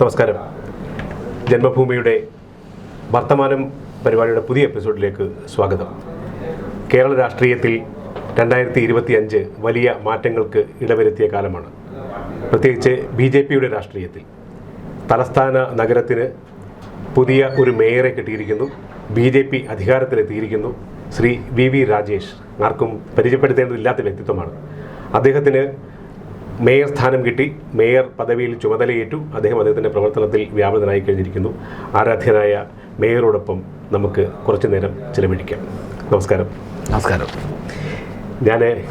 നമസ്കാരം. ജന്മഭൂമിയുടെ വർത്തമാനം പരിപാടിയുടെ പുതിയ എപ്പിസോഡിലേക്ക് സ്വാഗതം. കേരള രാഷ്ട്രീയത്തിൽ രണ്ടായിരത്തി ഇരുപത്തി അഞ്ച് വലിയ മാറ്റങ്ങൾക്ക് ഇടവരുത്തിയ കാലമാണ്. പ്രത്യേകിച്ച് ബി ജെ പിയുടെ രാഷ്ട്രീയത്തിൽ. തലസ്ഥാന നഗരത്തിന് പുതിയ ഒരു മേയറെ കിട്ടിയിരിക്കുന്നു. ബി ജെ പി അധികാരത്തിലെത്തിയിരിക്കുന്നു. ശ്രീ വി വി രാജേഷ് ആർക്കും പരിചയപ്പെടുത്തേണ്ടതില്ലാത്ത വ്യക്തിത്വമാണ്. അദ്ദേഹത്തിന് മേയർ സ്ഥാനം കിട്ടി. മേയർ പദവിയിൽ ചുമതലയേറ്റു. അദ്ദേഹം അദ്ദേഹത്തിന്റെ പ്രവർത്തനത്തിൽ വ്യാപൃതനായി കഴിഞ്ഞിരിക്കുന്നു. ആരാധ്യനായ മേയറോടൊപ്പം നമുക്ക് കുറച്ചു നേരം ചിലവഴിക്കാം. നമസ്കാരം. നമസ്കാരം. ഞാൻ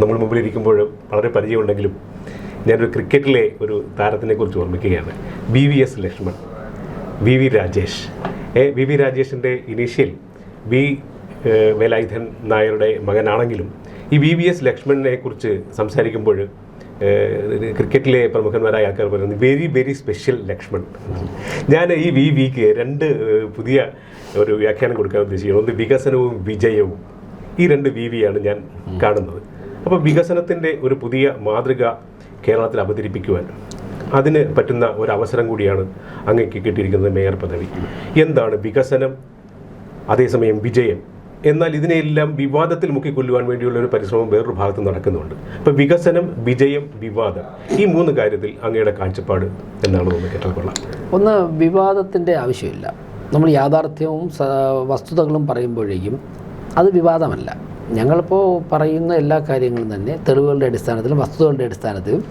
നമ്മൾ മുമ്പിലിരിക്കുമ്പോഴും വളരെ പരിചയമുണ്ടെങ്കിലും ഞാനൊരു ക്രിക്കറ്റിലെ ഒരു താരത്തിനെ കുറിച്ച് ഓർമ്മിക്കുകയാണ്. V V S Laxman V V Rajesh. A V V രാജേഷിന്റെ ഇനീഷ്യൽ വി വേലായുധൻ നായരുടെ മകനാണെങ്കിലും ഈ വി വി എസ് ലക്ഷ്മണനെ കുറിച്ച് സംസാരിക്കുമ്പോൾ ക്രിക്കറ്റിലെ പ്രമുഖന്മാരായ ആൾക്കാർ പറയുന്നത് വെരി വെരി സ്പെഷ്യൽ ലക്ഷ്മൺ ഞാൻ ഈ വി വിക്ക് രണ്ട് പുതിയ ഒരു വ്യാഖ്യാനം കൊടുക്കാൻ ഉദ്ദേശിക്കുന്നത് ഒന്ന് വികസനവും വിജയവും. ഈ രണ്ട് വി വിയാണ് ഞാൻ കാണുന്നത്. അപ്പോൾ വികസനത്തിന്റെ ഒരു പുതിയ മാതൃക കേരളത്തിൽ അവതരിപ്പിക്കുവാൻ അതിന് പറ്റുന്ന ഒരു അവസരം കൂടിയാണ് അങ്ങേക്ക് കിട്ടിയിരിക്കുന്നത് മേയർ പദവി. എന്താണ് വികസനം? അതേസമയം വിജയം. എന്നാൽ ഇതിനെയെല്ലാം വിവാദത്തിൽ മുക്കിക്കൊല്ലുവാൻ വേണ്ടിയുള്ള ഒരു പരിശ്രമം വേറൊരു ഭാഗത്ത് നടക്കുന്നുണ്ട്. അപ്പോൾ വികസനം വിജയം വിവാദം ഈ മൂന്ന് കാര്യത്തിൽ അങ്ങയുടെ കാഴ്ചപ്പാട് എന്നാണ് നമുക്ക് കേട്ടാൽ കൊള്ളാം. ഒന്ന് വിവാദത്തിന്റെ ആവശ്യമില്ല. നമ്മൾ യാഥാർത്ഥ്യവും വസ്തുതകളും പറയുമ്പോഴേക്കും അത് വിവാദമല്ല. ഞങ്ങളിപ്പോൾ പറയുന്ന എല്ലാ കാര്യങ്ങളും തന്നെ തെളിവുകളുടെ അടിസ്ഥാനത്തിലും വസ്തുതകളുടെ അടിസ്ഥാനത്തിലും.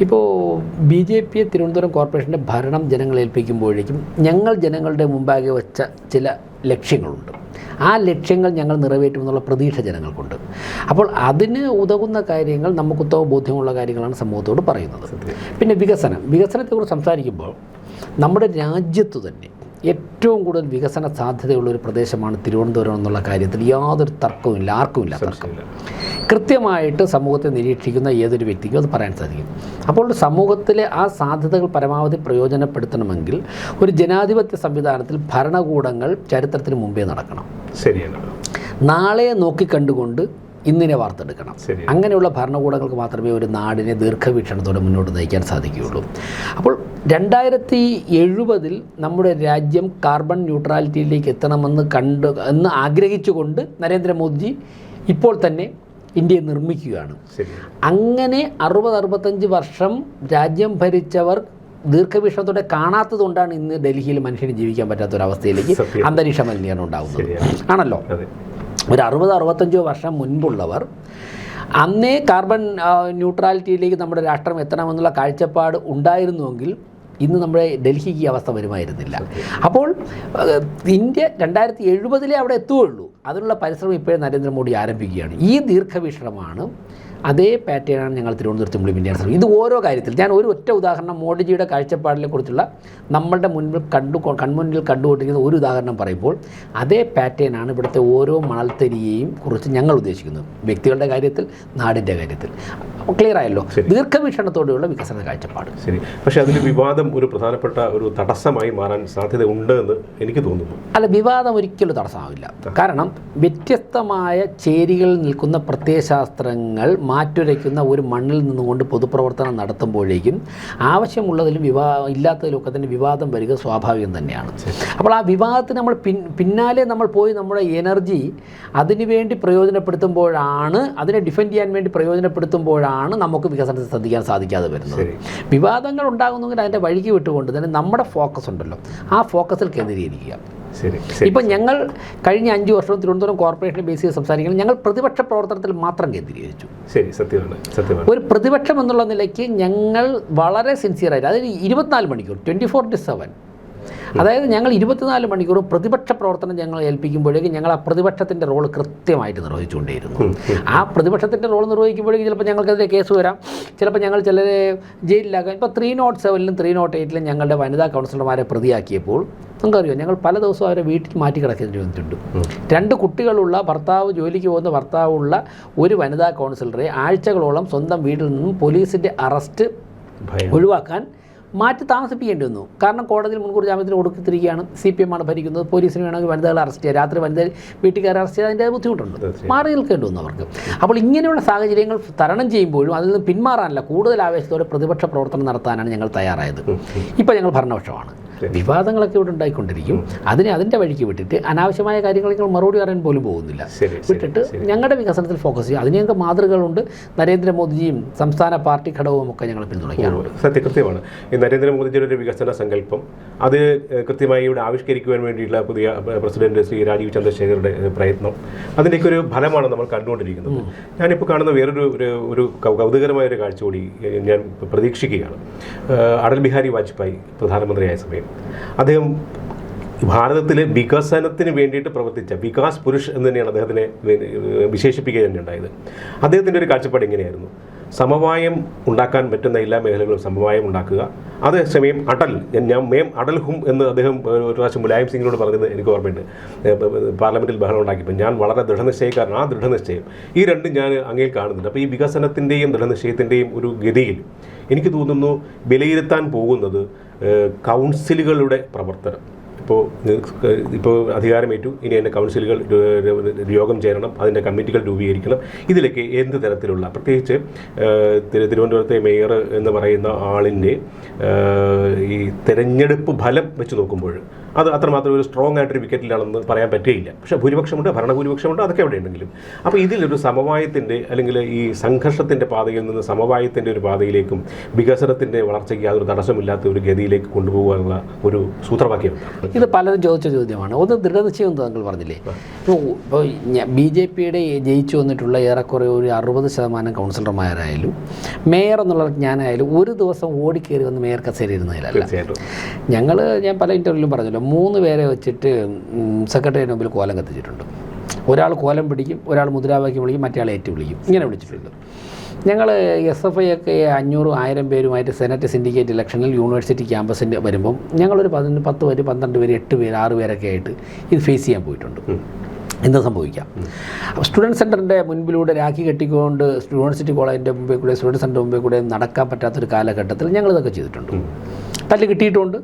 ഇപ്പോൾ ബി ജെ പി തിരുവനന്തപുരം കോർപ്പറേഷന്റെ ഭരണം ജനങ്ങളേൽപ്പിക്കുമ്പോഴേക്കും ഞങ്ങൾ ജനങ്ങളുടെ മുമ്പാകെ വച്ച ചില ലക്ഷ്യങ്ങളുണ്ട്. ആ ലക്ഷ്യങ്ങൾ ഞങ്ങൾ നിറവേറ്റുമെന്നുള്ള പ്രതീക്ഷ ജനങ്ങൾക്കുണ്ട്. അപ്പോൾ അതിന് ഉതകുന്ന കാര്യങ്ങൾ നമുക്ക് ഉത്തമ ബോധ്യമുള്ള കാര്യങ്ങളാണ് സമൂഹത്തോട് പറയുന്നത്. പിന്നെ വികസനം. വികസനത്തെക്കുറിച്ച് സംസാരിക്കുമ്പോൾ നമ്മുടെ രാജ്യത്ത് തന്നെ ഏറ്റവും കൂടുതൽ വികസന സാധ്യതയുള്ള ഒരു പ്രദേശമാണ് തിരുവനന്തപുരം എന്നുള്ള കാര്യത്തിൽ യാതൊരു തർക്കവുമില്ല ആർക്കുമില്ല തർക്കം. കൃത്യമായിട്ട് സമൂഹത്തെ നിരീക്ഷിക്കുന്ന ഏതൊരു വ്യക്തിക്കും അത് പറയാൻ സാധിക്കും. അപ്പോൾ സമൂഹത്തിലെ ആ സാധ്യതകൾ പരമാവധി പ്രയോജനപ്പെടുത്തണമെങ്കിൽ ഒരു ജനാധിപത്യ സംവിധാനത്തിൽ ഭരണകൂടങ്ങൾ ചരിത്രത്തിന് മുമ്പേ നടക്കണം. ശരിയാണ്. നാളെ നോക്കിക്കണ്ടുകൊണ്ട് ഇന്നിനെ വാർത്തെടുക്കണം. അങ്ങനെയുള്ള ഭരണകൂടങ്ങൾക്ക് മാത്രമേ ഒരു നാടിനെ ദീർഘവീക്ഷണത്തോടെ മുന്നോട്ട് നയിക്കാൻ സാധിക്കുകയുള്ളൂ. അപ്പോൾ രണ്ടായിരത്തി എഴുപതിൽ നമ്മുടെ രാജ്യം കാർബൺ ന്യൂട്രാലിറ്റിയിലേക്ക് എത്തണമെന്ന് കണ്ട് എന്ന് ആഗ്രഹിച്ചുകൊണ്ട് നരേന്ദ്രമോദിജി ഇപ്പോൾ തന്നെ ഇന്ത്യയെ നിർമ്മിക്കുകയാണ്. അങ്ങനെ അറുപത് അറുപത്തഞ്ച് വർഷം രാജ്യം ഭരിച്ചവർ ദീർഘവീക്ഷണത്തോടെ കാണാത്തത് കൊണ്ടാണ് ഇന്ന് ഡൽഹിയിൽ മനുഷ്യന് ജീവിക്കാൻ പറ്റാത്ത ഒരു അവസ്ഥയിലേക്ക് അന്തരീക്ഷ മലിനീകരണം ഉണ്ടാകുന്നത് ആണല്ലോ? ഒരു അറുപത് അറുപത്തഞ്ചോ വർഷം മുൻപുള്ളവർ അന്നേ കാർബൺ ന്യൂട്രാലിറ്റിയിലേക്ക് നമ്മുടെ രാഷ്ട്രം എത്തണമെന്നുള്ള കാഴ്ചപ്പാട് ഉണ്ടായിരുന്നുവെങ്കിൽ ഇന്ന് നമ്മുടെ ഡൽഹിക്ക് ഈ അവസ്ഥ വരുമായിരുന്നില്ല. അപ്പോൾ ഇന്ത്യ രണ്ടായിരത്തി എഴുപതിലേ അവിടെ എത്തുകയുള്ളൂ. അതിനുള്ള പരിശ്രമം ഇപ്പോഴും നരേന്ദ്രമോദി ആരംഭിക്കുകയാണ്. ഈ ദീർഘവീക്ഷണമാണ് അതേ പാറ്റേണാണ് ഞങ്ങൾ തിരുവനന്തപുരത്ത് മുമ്പിൽ ഇന്ത്യ ശ്രമിക്കുന്നത് ഇത് ഓരോ കാര്യത്തിൽ ഞാൻ ഒരു ഒറ്റ ഉദാഹരണം മോഡിജിയുടെ കാഴ്ചപ്പാടിനെ കുറിച്ചുള്ള നമ്മളുടെ മുൻപിൽ കണ്ടു കൺമുന്നിൽ കണ്ടുകൊണ്ടിരിക്കുന്ന ഒരു ഉദാഹരണം പറയുമ്പോൾ അതേ പാറ്റേണാണ് ഇവിടുത്തെ ഓരോ മണൽത്തരിയെയും കുറിച്ച് ഞങ്ങൾ ഉദ്ദേശിക്കുന്നത്. വ്യക്തികളുടെ കാര്യത്തിൽ നാടിന്റെ കാര്യത്തിൽ. ക്ലിയർ ആയല്ലോ. ദീർഘവീക്ഷണത്തോടെയുള്ള വികസന കാഴ്ചപ്പാട്. ശരി. പക്ഷെ അതിൽ വിവാദം ഒരു പ്രധാനപ്പെട്ട ഒരു തടസ്സമായി മാറാൻ സാധ്യത ഉണ്ട് എന്ന് എനിക്ക് തോന്നുന്നു. അല്ല വിവാദം ഒരിക്കലും തടസ്സമാവില്ല. കാരണം വ്യത്യസ്തമായ ചേരികളിൽ നിൽക്കുന്ന പ്രത്യയശാസ്ത്രങ്ങൾ മാറ്റുരയ്ക്കുന്ന ഒരു മണ്ണിൽ നിന്നുകൊണ്ട് പൊതുപ്രവർത്തനം നടത്തുമ്പോഴേക്കും ആവശ്യമുള്ളതിലും വിവാ ഇല്ലാത്തതിലൊക്കെ തന്നെ വിവാദം വരിക സ്വാഭാവികം തന്നെയാണ്. അപ്പോൾ ആ വിവാദത്തിന് നമ്മൾ പിൻ പിന്നാലെ നമ്മൾ പോയി നമ്മുടെ എനർജി അതിനുവേണ്ടി പ്രയോജനപ്പെടുത്തുമ്പോഴാണ് അതിനെ ഡിഫെൻഡ് ചെയ്യാൻ വേണ്ടി പ്രയോജനപ്പെടുത്തുമ്പോഴാണ് നമുക്ക് വികസനത്തെ ശ്രദ്ധിക്കാൻ സാധിക്കാതെ വരുന്നത്. വിവാദങ്ങൾ ഉണ്ടാകുന്നെങ്കിൽ അതിന്റെ വഴിക്ക് വിട്ടുകൊണ്ട് തന്നെ നമ്മുടെ ഫോക്കസ് ഉണ്ടല്ലോ. ആ ഫോക്കസിൽ കേന്ദ്രീകരിക്കുക. ഇപ്പം ഞങ്ങൾ കഴിഞ്ഞ അഞ്ച് വർഷം തിരുവനന്തപുരം കോർപ്പറേഷനെ ബേസ് ചെയ്ത് സംസാരിക്കുന്നത് ഞങ്ങൾ പ്രതിപക്ഷ പ്രവർത്തനത്തിൽ മാത്രം കേന്ദ്രീകരിച്ചു. ശരി സത്യമാണ് സത്യമാണ്. ഒരു പ്രതിപക്ഷം എന്നുള്ള നിലയ്ക്ക് ഞങ്ങൾ വളരെ സിൻസിയറായിട്ട് അതായത് ഇരുപത്തിനാല് മണിക്കൂർ ട്വന്റി ഫോർ ടു സെവൻ അതായത് ഞങ്ങൾ ഇരുപത്തിനാല് മണിക്കൂർ പ്രതിപക്ഷ പ്രവർത്തനം ഞങ്ങൾ ഏൽപ്പിക്കുമ്പോഴേക്കും ഞങ്ങൾ ആ പ്രതിപക്ഷത്തിന്റെ റോൾ കൃത്യമായിട്ട് നിർവഹിച്ചുകൊണ്ടേയിരുന്നു. ആ പ്രതിപക്ഷത്തിന്റെ റോൾ നിർവഹിക്കുമ്പോഴേക്കും ചിലപ്പോൾ ഞങ്ങൾക്കെതിരെ കേസ് വരാം. ചിലപ്പോൾ ഞങ്ങൾ ചിലരെ ജയിലിലാക്കാം. ഇപ്പോൾ ത്രീ നോട്ട് സെവനിലും ത്രീ നോട്ട് എയ്റ്റിലും ഞങ്ങളുടെ വനിതാ കൗൺസിലർമാരെ പ്രതിയാക്കിയപ്പോൾ നമുക്കറിയാം ഞങ്ങൾ പല ദിവസവും അവരെ വീട്ടിൽ മാറ്റി കിടക്കേണ്ടി വന്നിട്ടുണ്ട്. രണ്ട് കുട്ടികളുള്ള ഭർത്താവ് ജോലിക്ക് പോകുന്ന ഭർത്താവുള്ള ഒരു വനിതാ കൗൺസിലറെ ആഴ്ചകളോളം സ്വന്തം വീട്ടിൽ നിന്നും പോലീസിന്റെ അറസ്റ്റ് ഒഴിവാക്കാൻ മാറ്റി താമസിപ്പിക്കേണ്ടി വന്നു. കാരണം കോടതിയിൽ മുൻകൂർ ജാമ്യത്തിന് കൊടുത്തിരിക്കുകയാണ്. സി പി എം ആണ് ഭരിക്കുന്നത്. പോലീസിന് വേണമെങ്കിൽ വനിതകളെ അറസ്റ്റ് ചെയ്യുക രാത്രി വനിത വീട്ടുകാരെ അറസ്റ്റ് ചെയ്യാൻ അതിന്റെ ബുദ്ധിമുട്ടുണ്ട്. മാറി നിൽക്കേണ്ടി വന്നു അവർക്ക്. അപ്പോൾ ഇങ്ങനെയുള്ള സാഹചര്യങ്ങൾ തരണം ചെയ്യുമ്പോഴും അതിൽ നിന്ന് പിന്മാറാനല്ല കൂടുതൽ ആവേശത്തോടെ പ്രതിപക്ഷ പ്രവർത്തനം നടത്താനാണ് ഞങ്ങൾ തയ്യാറായത്. ഇപ്പോൾ ഞങ്ങൾ ഭരണപക്ഷമാണ്. വിവാദങ്ങളൊക്കെ ഇവിടെ ഉണ്ടായിക്കൊണ്ടിരിക്കും. അതിനെ അതിന്റെ വഴിക്ക് വിട്ടിട്ട് അനാവശ്യമായ കാര്യങ്ങൾ നിങ്ങൾ മറുപടി പറയാൻ പോലും പോകുന്നില്ല. വിട്ടിട്ട് ഞങ്ങളുടെ വികസനത്തിൽ ഫോക്കസ് ചെയ്യുക. അതിന് ഞങ്ങൾക്ക് മാതൃകകളുണ്ട്. നരേന്ദ്രമോദിജിയും സംസ്ഥാന പാർട്ടി ഘടകവും ഒക്കെ ഞങ്ങൾ പിന്തുണയ്ക്കാറുണ്ട്. സത്യകൃത്യമാണ് ഈ നരേന്ദ്രമോദിജിയുടെ ഒരു വികസന സങ്കല്പം അത് കൃത്യമായി ഇവിടെ ആവിഷ്കരിക്കുവാൻ വേണ്ടിയിട്ടുള്ള പുതിയ പ്രസിഡന്റ് ശ്രീ രാജീവ് ചന്ദ്രശേഖരുടെ പ്രയത്നം. അതിന്റെയൊക്കെ ഒരു ഫലമാണ് നമ്മൾ കണ്ടുകൊണ്ടിരിക്കുന്നത്. ഞാനിപ്പോൾ കാണുന്ന വേറൊരു ഒരു ഒരു കൗതുകരമായ ഒരു കാഴ്ച കൂടി ഞാൻ പ്രതീക്ഷിക്കുകയാണ്. അടൽ ബിഹാരി വാജ്പേയി പ്രധാനമന്ത്രിയായ സമയം. അദ്ദേഹം ഭാരതത്തിൽ വികസനത്തിന് വേണ്ടിയിട്ട് പ്രവർത്തിച്ച വികാസ് പുരുഷ് എന്ന് തന്നെയാണ് അദ്ദേഹത്തിനെ വിശേഷിപ്പിക്കുക തന്നെ ഉണ്ടായത്. അദ്ദേഹത്തിന്റെ ഒരു കാഴ്ചപ്പാട് ഇങ്ങനെയായിരുന്നു സമവായം ഉണ്ടാക്കാൻ പറ്റുന്ന എല്ലാ മേഖലകളും സമവായം ഉണ്ടാക്കുക. അതേസമയം അടൽ ഞാൻ- മേം അടൽ ഹും എന്ന് അദ്ദേഹം ഒരു പ്രാവശ്യം മുലായം സിംഗിനോട് പറഞ്ഞത് എനിക്ക് ഓർമ്മയുണ്ട്. ഏഹ് പ- പ- പാർലമെന്റിൽ ബഹളം ഉണ്ടാക്കിയപ്പോൾ ഞാൻ വളരെ ദൃഢനിശ്ചയക്കാരൻ ആ ദൃഢനിശ്ചയം. ഈ രണ്ടും ഞാൻ അങ്ങയിൽ കാണുന്നുണ്ട്. അപ്പോൾ ഈ വികസനത്തിന്റെയും ദൃഢനിശ്ചയത്തിന്റെയും ഒരു ഗതിയിൽ എനിക്ക് തോന്നുന്നു വിലയിരുത്താൻ പോകുന്നത് കൗൺസിലുകളുടെ പ്രവർത്തനം. ഇപ്പോൾ ഇപ്പോൾ അധികാരമേറ്റു. ഇനി എന്റെ കൗൺസിലുകൾ യോഗം ചേരണം. അതിന്റെ കമ്മിറ്റികൾ രൂപീകരിക്കണം. ഇതിലൊക്കെ എന്ത് തരത്തിലുള്ള പ്രത്യേകിച്ച് തിരുവനന്തപുരത്തെ മേയർ എന്ന് പറയുന്ന ആളിന്റെ ഈ തെരഞ്ഞെടുപ്പ് ഫലം വെച്ച് നോക്കുമ്പോൾ അത് അത്രമാത്രം ഒരു സ്ട്രോങ് ആയിട്ടൊരു വിക്കറ്റിലാണെന്ന് പറയാൻ പറ്റുകയില്ല. പക്ഷേ ഭൂരിപക്ഷമുണ്ട് ഭരണഭൂരിപക്ഷമുണ്ട് അതൊക്കെ എവിടെ ഉണ്ടെങ്കിലും അപ്പോൾ ഇതിലൊരു സമവായത്തിന്റെ അല്ലെങ്കിൽ ഈ സംഘർഷത്തിന്റെ പാതയിൽ നിന്ന് സമവായത്തിന്റെ ഒരു പാതയിലേക്കും വികസനത്തിന്റെ വളർച്ചയ്ക്ക് യാതൊരു തടസ്സമില്ലാത്ത ഒരു ഗതിയിലേക്ക് കൊണ്ടുപോകാനുള്ള ഒരു സൂത്രവാക്യം. ഇത് പലരും ചോദിച്ച ചോദ്യമാണ്. ഒന്ന് ദൃഢനിശ്ചയം താങ്കൾ പറഞ്ഞില്ലേ? ഇപ്പോൾ ബി ജെ പിയുടെ ജയിച്ചു വന്നിട്ടുള്ള ഏറെക്കുറെ ഒരു അറുപത് ശതമാനം കൗൺസിലർമാരായാലും മേയർ എന്നുള്ള ഞാനായാലും ഒരു ദിവസം ഓടിക്കേറി വന്ന് മേയർ കസേരി ഇരുന്നതിലല്ല ഞങ്ങൾ ഞാൻ പല ഇന്റർവ്യൂവിലും പറഞ്ഞല്ലോ മൂന്ന് പേരെ വെച്ചിട്ട് സെക്രട്ടറിയുടെ മുമ്പിൽ കോലം കത്തിച്ചിട്ടുണ്ട്. ഒരാൾ കോലം പിടിക്കും ഒരാൾ മുദ്രാവാക്യം വിളിക്കും മറ്റേ ഏറ്റു വിളിക്കും ഇങ്ങനെ വിളിച്ചിട്ടുണ്ട്. ഞങ്ങൾ എസ് എഫ് ഐ ഒക്കെ അഞ്ഞൂറും ആയിരം പേരുമായിട്ട് സെനറ്റ് സിൻഡിക്കേറ്റ് ഇലക്ഷനിൽ യൂണിവേഴ്സിറ്റി ക്യാമ്പസിന്റെ വരുമ്പം ഞങ്ങളൊരു പതിനൊന്ന് പത്ത് പേര് പന്ത്രണ്ട് പേര് എട്ട് പേര് ആറ് പേരൊക്കെ ആയിട്ട് ഇത് ഫേസ് ചെയ്യാൻ പോയിട്ടുണ്ട്. എന്ത് സംഭവിക്കാം? അപ്പോൾ സ്റ്റുഡന്റ് സെന്ററിന്റെ മുൻപിലൂടെ രാഖി കെട്ടിക്കൊണ്ട് യൂണിവേഴ്സിറ്റി കോളേജിന്റെ മുമ്പിൽ കൂടെ സ്റ്റുഡന്റ് സെന്റർ മുമ്പിൽ കൂടെ നടക്കാൻ പറ്റാത്തൊരു കാലഘട്ടത്തിൽ ഞങ്ങളിതൊക്കെ ചെയ്തിട്ടുണ്ട്. തല്ല് കിട്ടിയിട്ടുണ്ട്.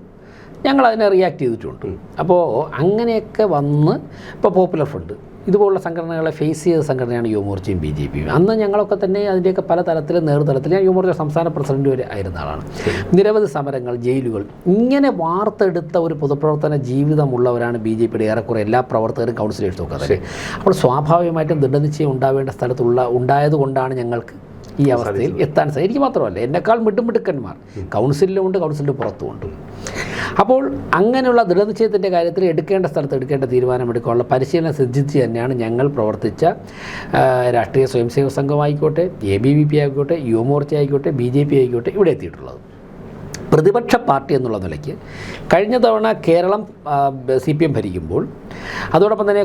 ഞങ്ങൾ അതിനെ റിയാക്ട് ചെയ്തിട്ടുണ്ട് അപ്പോൾ അങ്ങനെയൊക്കെ വന്ന് ഇപ്പോൾ പോപ്പുലർ ഫ്രണ്ട് ഇതുപോലുള്ള സംഘടനകളെ ഫേസ് ചെയ്ത സംഘടനയാണ് യുവമോർച്ചയും ബി ജെ പിയും. അന്ന് ഞങ്ങളൊക്കെ തന്നെ അതിന്റെയൊക്കെ പല തലത്തിൽ നേതൃതലത്തിൽ ഞാൻ യുവമോർച്ച സംസ്ഥാന പ്രസിഡന്റ് വരെ ആയിരുന്ന ആളാണ്. നിരവധി സമരങ്ങൾ ജയിലുകൾ ഇങ്ങനെ വാർത്തെടുത്ത ഒരു പൊതുപ്രവർത്തന ജീവിതമുള്ളവരാണ് ബി ജെ പിയുടെ ഏറെക്കുറെ എല്ലാ പ്രവർത്തകരും കൗൺസിലേഴ്സും ഒക്കെ തന്നെ അപ്പോൾ സ്വാഭാവികമായിട്ടും ദൃഢനിശ്ചയം ഉണ്ടാവേണ്ട സ്ഥലത്തുള്ള ഉണ്ടായതുകൊണ്ടാണ് ഞങ്ങൾക്ക് ഈ അവസ്ഥയിൽ എത്താൻ എനിക്ക് മാത്രമല്ല എന്നെക്കാൾ മിടുമിടുക്കന്മാർ കൗൺസിലിലും ഉണ്ട് കൗൺസിലിന്റെ പുറത്തുമുണ്ട്. അപ്പോൾ അങ്ങനെയുള്ള ദൃഢനിശ്ചയത്തിന്റെ കാര്യത്തിൽ എടുക്കേണ്ട സ്ഥലത്ത് എടുക്കേണ്ട തീരുമാനമെടുക്കാനുള്ള പരിശീലനം സിദ്ധിച്ച് തന്നെയാണ് ഞങ്ങൾ പ്രവർത്തിച്ച രാഷ്ട്രീയ സ്വയംസേവക സംഘമായിക്കോട്ടെ എ ബി വി പി ആയിക്കോട്ടെ യുവമോർച്ച ആയിക്കോട്ടെ ബി ജെ പി ആയിക്കോട്ടെ ഇവിടെ എത്തിയിട്ടുള്ളത്. പ്രതിപക്ഷ പാർട്ടി എന്നുള്ള നിലയ്ക്ക് കഴിഞ്ഞ തവണ കേരളം സി പി എം ഭരിക്കുമ്പോൾ അതോടൊപ്പം തന്നെ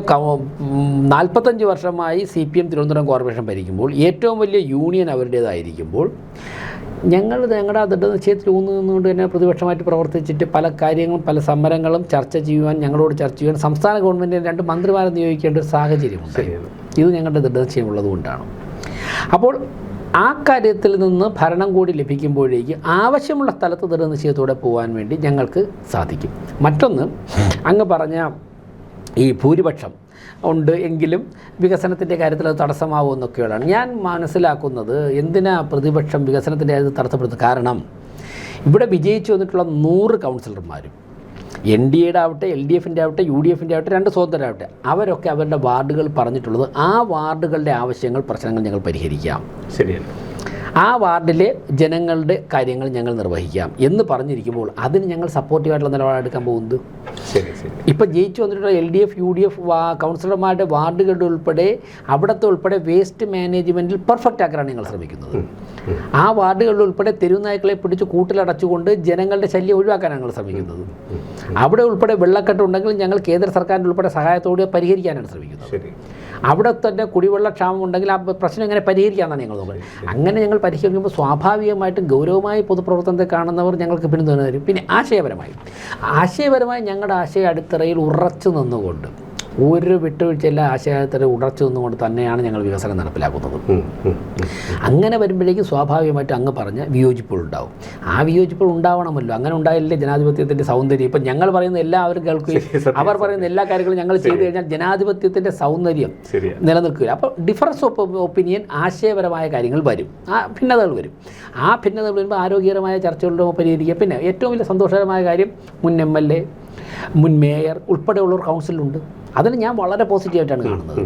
നാൽപ്പത്തഞ്ച് വർഷമായി C P M Thiruvananthapuram corporation ഭരിക്കുമ്പോൾ ഏറ്റവും വലിയ യൂണിയൻ അവരുടേതായിരിക്കുമ്പോൾ ഞങ്ങൾ ഞങ്ങളുടെ അതിന്റെ ദൃഢനിശ്ചയത്തിൽ ഊന്നു നിന്നുകൊണ്ട് തന്നെ പ്രതിപക്ഷമായിട്ട് പ്രവർത്തിച്ചിട്ട് പല കാര്യങ്ങളും പല സമരങ്ങളും ചർച്ച ചെയ്യുവാൻ ഞങ്ങളോട് ചർച്ച ചെയ്യുവാൻ സംസ്ഥാന ഗവൺമെന്റിന് രണ്ട് മന്ത്രിമാരെ നിയോഗിക്കേണ്ട ഒരു സാഹചര്യമുണ്ട്. ഇത് ഞങ്ങളുടെ ദൃഢനിശ്ചയമുള്ളത് കൊണ്ടാണ് അപ്പോൾ ആ കാര്യത്തിൽ നിന്ന് ഭരണം കൂടി ലഭിക്കുമ്പോഴേക്ക് ആവശ്യമുള്ള സ്ഥലത്ത് ദൃഢനിശ്ചയത്തോടെ പോകാൻ വേണ്ടി ഞങ്ങൾക്ക് സാധിക്കും. മറ്റൊന്ന് അങ്ങ് പറഞ്ഞ ഈ ഭൂരിപക്ഷം ഉണ്ട് എങ്കിലും വികസനത്തിന്റെ കാര്യത്തിൽ അത് തടസ്സമാവുമെന്നൊക്കെയുള്ളതാണ് ഞാൻ മനസ്സിലാക്കുന്നത് എന്തിനാ പ്രതിപക്ഷം വികസനത്തിന്റെ കാര്യത്തിൽ തടസ്സപ്പെടുന്നത്? കാരണം ഇവിടെ വിജയിച്ചു വന്നിട്ടുള്ള നൂറ് കൗൺസിലർമാരും എൻ ഡി എയുടെ ആവട്ടെ എൽ ഡി എഫിന്റെ ആവട്ടെ യു ഡി എഫിന്റെ ആവട്ടെ രണ്ട് സ്വതന്ത്രരാവട്ടെ അവരൊക്കെ അവരുടെ വാർഡുകൾ പറഞ്ഞിട്ടുള്ളത് ആ വാർഡുകളുടെ ആവശ്യങ്ങൾ പ്രശ്നങ്ങൾ ഞങ്ങൾ പരിഹരിക്കാം. ശരിയാണ്. ആ വാർഡിലെ ജനങ്ങളുടെ കാര്യങ്ങൾ ഞങ്ങൾ നിർവഹിക്കാം എന്ന് പറഞ്ഞിരിക്കുമ്പോൾ അതിന് ഞങ്ങൾ സപ്പോർട്ടീവായിട്ടുള്ള നിലപാടെടുക്കാൻ പോകുന്നത്? ശരി ശരി. ഇപ്പം ജയിച്ചു വന്നിട്ടുള്ള L D F U D F കൗൺസിലർമാരുടെ വാർഡുകളുടെ ഉൾപ്പെടെ അവിടുത്തെ ഉൾപ്പെടെ വേസ്റ്റ് മാനേജ്മെന്റിൽ പെർഫെക്റ്റ് ആക്കാനാണ് ഞങ്ങൾ ശ്രമിക്കുന്നത്. ആ വാർഡുകളിൽ ഉൾപ്പെടെ തെരുവുനായ്ക്കളെ പിടിച്ച് കൂട്ടിലടച്ചുകൊണ്ട് ജനങ്ങളുടെ ശല്യം ഒഴിവാക്കാനാണ് ഞങ്ങൾ ശ്രമിക്കുന്നത്. അവിടെ ഉൾപ്പെടെ വെള്ളക്കെട്ട് ഉണ്ടെങ്കിൽ ഞങ്ങൾ കേന്ദ്ര സർക്കാരിന്റെ ഉൾപ്പെടെ സഹായത്തോടെ പരിഹരിക്കാനാണ് ശ്രമിക്കുന്നത്. ശരി. അവിടെ തന്നെ കുടിവെള്ള ക്ഷാമം ഉണ്ടെങ്കിൽ ആ പ്രശ്നം എങ്ങനെ പരിഹരിക്കാമെന്നാണ് ഞങ്ങൾ നോക്കുന്നത്. അങ്ങനെ ഞങ്ങൾ പരിഹരിക്കുമ്പോൾ സ്വാഭാവികമായിട്ടും ഗൗരവമായി പൊതുപ്രവർത്തനത്തെ കാണുന്നവർ ഞങ്ങൾക്ക് പിന്തുണ തരും. പിന്നെ ആശയപരമായി. ആശയപരമായി ഞങ്ങളുടെ ആശയ അടിത്തറയിൽ ഉറച്ചു നിന്നുകൊണ്ട് ഒരു വിട്ടുവീഴ്ചയില്ല ആശയത്തിന് ഉടച്ചു നിന്നുകൊണ്ട് തന്നെയാണ് ഞങ്ങൾ വികസനം നടപ്പിലാക്കുന്നത്. അങ്ങനെ വരുമ്പോഴേക്കും സ്വാഭാവികമായിട്ട് അങ്ങ് പറഞ്ഞ വിയോജിപ്പുകൾ ഉണ്ടാവും ആ വിയോജിപ്പുകൾ ഉണ്ടാവണമല്ലോ. അങ്ങനെ ഉണ്ടായില്ലേ ജനാധിപത്യത്തിന്റെ സൗന്ദര്യം? ഇപ്പം ഞങ്ങൾ പറയുന്ന എല്ലാവരും കേൾക്കുകയും അവർ പറയുന്ന എല്ലാ കാര്യങ്ങളും ഞങ്ങൾ ചെയ്തു കഴിഞ്ഞാൽ ജനാധിപത്യത്തിന്റെ സൗന്ദര്യം നിലനിൽക്കുക അപ്പോൾ ഡിഫറൻസ് ഓഫ് ഒപ്പീനിയൻ ആശയപരമായ കാര്യങ്ങൾ വരും. ആ ഭിന്നതകൾ വരും. ആ ഭിന്നതകൾ വരുമ്പോൾ ആരോഗ്യകരമായ ചർച്ചകളിലൂടെ പരിഹരിക്കുക പിന്നെ ഏറ്റവും വലിയ സന്തോഷകരമായ കാര്യം മുൻ എം എൽ എ മുൻ മേയർ ഉൾപ്പെടെയുള്ളവർ കൗൺസിലുണ്ട് അതിന് ഞാൻ വളരെ പോസിറ്റീവായിട്ടാണ് കാണുന്നത്.